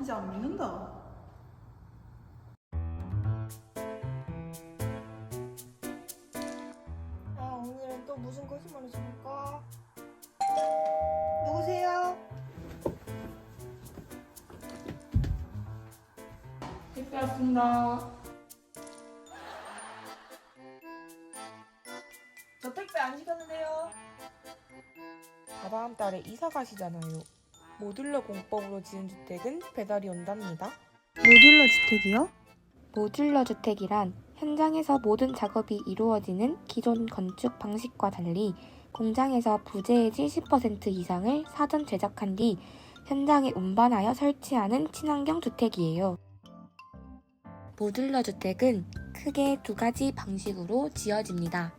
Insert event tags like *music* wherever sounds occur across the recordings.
이제 안 믿는다. 아 오늘은 또 무슨 거짓말을 쳐볼까? 누구세요? 택배 왔습니다. 저 택배 안 시켰는데요. 다다음 달에 이사 가시잖아요. 모듈러 공법으로 지은 주택은 배달이 온답니다. 모듈러 주택이요? 모듈러 주택이란 현장에서 모든 작업이 이루어지는 기존 건축 방식과 달리 공장에서 부재의 70% 이상을 사전 제작한 뒤 현장에 운반하여 설치하는 친환경 주택이에요. 모듈러 주택은 크게 두 가지 방식으로 지어집니다.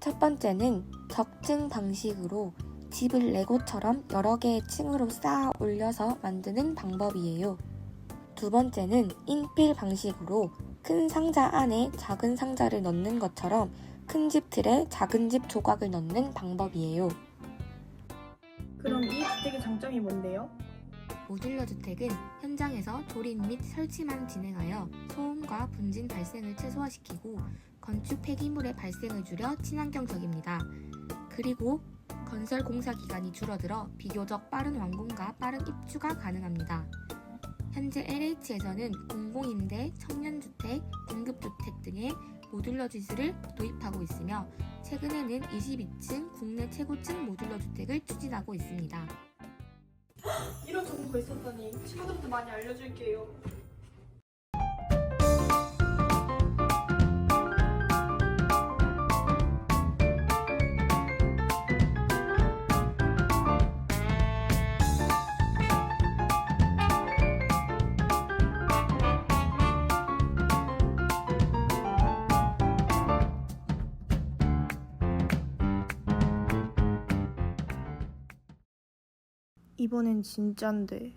첫 번째는 적층 방식으로 집을 레고처럼 여러 개의 층으로 쌓아 올려서 만드는 방법이에요. 두 번째는 인필 방식으로 큰 상자 안에 작은 상자를 넣는 것처럼 큰 집 틀에 작은 집 조각을 넣는 방법이에요. 그럼 이 주택의 장점이 뭔데요? 모듈러 주택은 현장에서 조립 및 설치만 진행하여 소음과 분진 발생을 최소화시키고 건축 폐기물의 발생을 줄여 친환경적입니다. 그리고 건설 공사 기간이 줄어들어 비교적 빠른 완공과 빠른 입주가 가능합니다. 현재 LH에서는 공공임대, 청년주택, 등급주택 등의 모듈러 지수를 도입하고 있으며 최근에는 22층 국내 최고층 모듈러 주택을 추진하고 있습니다. *gasps* 이런 정보가 있었다니 친구들한테 많이 알려줄게요. 이번엔 진짠데.